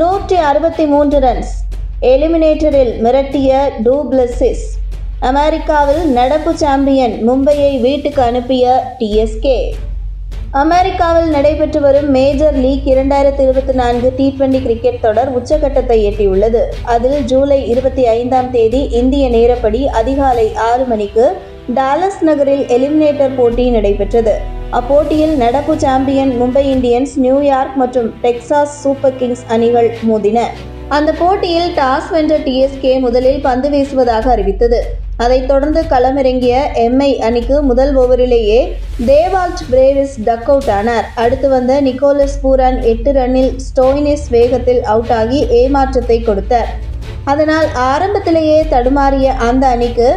நூற்றி அறுபத்தி மூன்று ரன்ஸ் எலிமினேட்டரில் மிரட்டிய டூப்ளசிஸ் அமெரிக்காவில் நடப்பு சாம்பியன் மும்பையை வீட்டுக்கு அனுப்பிய டிஎஸ்கே அமெரிக்காவில் நடைபெற்று வரும் மேஜர் லீக் இரண்டாயிரத்தி இருபத்தி நான்கு டி டுவெண்டி கிரிக்கெட் தொடர் உச்சகட்டத்தை எட்டியுள்ளது. அதில் ஜூலை இருபத்தி ஐந்தாம் தேதி இந்திய நேரப்படி அதிகாலை ஆறு மணிக்கு டாலஸ் நகரில் எலிமினேட்டர் போட்டி நடைபெற்றது. அப்போட்டியில் நடப்பு champion Mumbai Indians New York மற்றும் டெக்சாஸ் சூப்பர் கிங்ஸ் அணிகள் மோதின. அந்த போட்டியில் டாஸ் வென்ற டிஎஸ்கே முதலில் பந்து வீசுவதாக அறிவித்தது. அதைத் தொடர்ந்து களமிறங்கிய எம்ஐ அணிக்கு முதல் ஓவரிலேயே தேவால்ட் பிரேவிஸ் டக் அவுட் ஆனார். அடுத்து வந்த நிக்கோலஸ் பூரான் எட்டு ரன்னில் ஸ்டோயினிஸ் வேகத்தில் அவுட் ஆகி ஏமாற்றத்தை கொடுத்தார். அதனால் ஆரம்பத்திலேயே தடுமாறிய அந்த அணிக்கு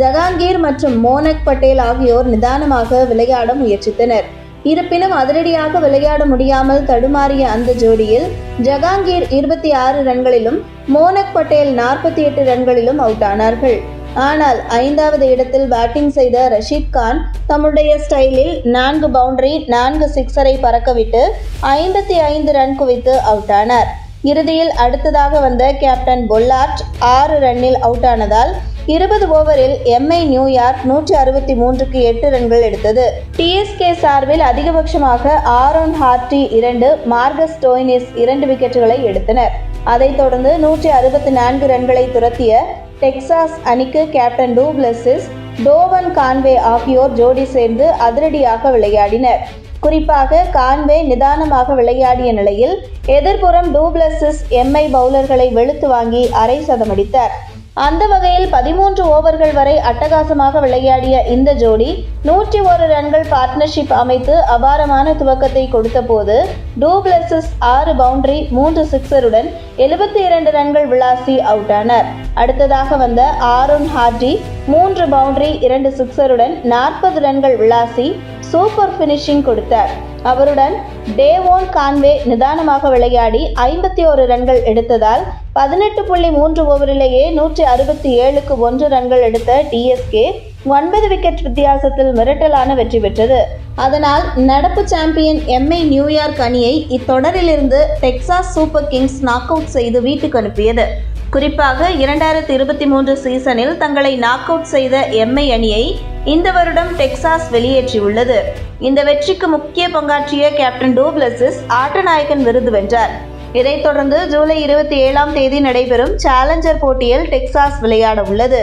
ஜகாங்கீர் மற்றும் மோனக் பட்டேல் ஆகியோர் நிதானமாக விளையாட முயற்சித்தனர். இருப்பினும் அதிரடியாக விளையாட முடியாமல் தடுமாறிய அந்த ஜோடியில் ஜகாங்கீர் இருபத்தி ஆறு ரன்களிலும் மோனக் பட்டேல் நாற்பத்தி எட்டு ரன்களிலும் அவுட் ஆனார்கள். ஆனால் ஐந்தாவது இடத்தில் பேட்டிங் செய்த ரஷீத் கான் தம்முடைய ஸ்டைலில் நான்கு பவுண்டரி நான்கு சிக்ஸரை பறக்கவிட்டு ஐம்பத்தி ஐந்து ரன் குவித்து அவுட் ஆனார். இறுதியில் அடுத்ததாக வந்த கேப்டன் பொல்லார்ட் ஆறு ரன்னில் அவுட் ஆனதால் இருபது ஓவரில் எம்ஐ நியூயார்க் நூற்றி அறுபத்தி மூன்றுக்கு எட்டு ரன்கள் எடுத்தது. டிஎஸ்கே சார்பில் அதிகபட்சமாக ஆரோன் ஹார்டி இரண்டு மார்கஸ் டோய்னிஸ் இரண்டு விக்கெட்டுகளை எடுத்தனர். அதைத் தொடர்ந்து நூற்றி அறுபத்தி நான்கு ரன்களை துரத்திய டெக்சாஸ் அணிக்கு captain du Plessis Devon Conway ஆகியோர் ஜோடி சேர்ந்து அதிரடியாக விளையாடினர். குறிப்பாக கான்வே நிதானமாக விளையாடிய நிலையில் எதிர்ப்புறம் டூப்ளஸிஸ் எம்ஐ பவுலர்களை வெளுத்து வாங்கி அரை சதமடித்தார். அந்த வகையில் பதிமூன்று ஓவர்கள் வரை அட்டகாசமாக விளையாடிய இந்த ஜோடி நூற்றி ஒரு ரன்கள் பார்ட்னர்ஷிப் அமைத்து அபாரமான துவக்கத்தை கொடுத்தபோது டூப்ளஸிஸ் ஆறு பவுண்டரி மூன்று சிக்ஸருடன் எழுபத்தி இரண்டு ரன்கள் விளாசி அவுட் ஆனார் அடுத்ததாக வந்த ஆரோன் ஹார்டி மூன்று பவுண்டரி இரண்டு சிக்ஸருடன் நாற்பது ரன்கள் விளாசி சூப்பர் ஃபினிஷிங் கொடுத்தார். அவருடன் டேவோன் கான்வே நிதானமாக விளையாடி ஐம்பத்தி ஒரு ரன்கள் எடுத்ததால் பதினெட்டு புள்ளி மூன்று ஓவரிலேயே நூற்றி அறுபத்தி ஏழுக்கு ஒன்று ரன்கள் எடுத்த டிஎஸ்கே ஒன்பது விக்கெட் வித்தியாசத்தில் மிரட்டலான வெற்றி பெற்றது. அதனால் நடப்பு சாம்பியன் எம்ஐ நியூயார்க் அணியை இத்தொடரிலிருந்து Texas Super Kings knock out செய்து வீட்டுக்கு அனுப்பியது. குறிப்பாக இரண்டாயிரத்தி இருபத்தி மூன்று சீசனில் தங்களை நாக் அவுட் செய்த எம்ஐ அணியை இந்த வருடம் டெக்சாஸ் வெளியேற்றியுள்ளது. இந்த வெற்றிக்கு முக்கிய பங்காற்றிய கேப்டன் டூப்ளசிஸ் ஆட்டநாயகன் விருது வென்றார். இதைத் தொடர்ந்து ஜூலை இருபத்தி ஏழாம் தேதி நடைபெறும் சேலஞ்சர் போட்டியில் டெக்சாஸ் விளையாட உள்ளது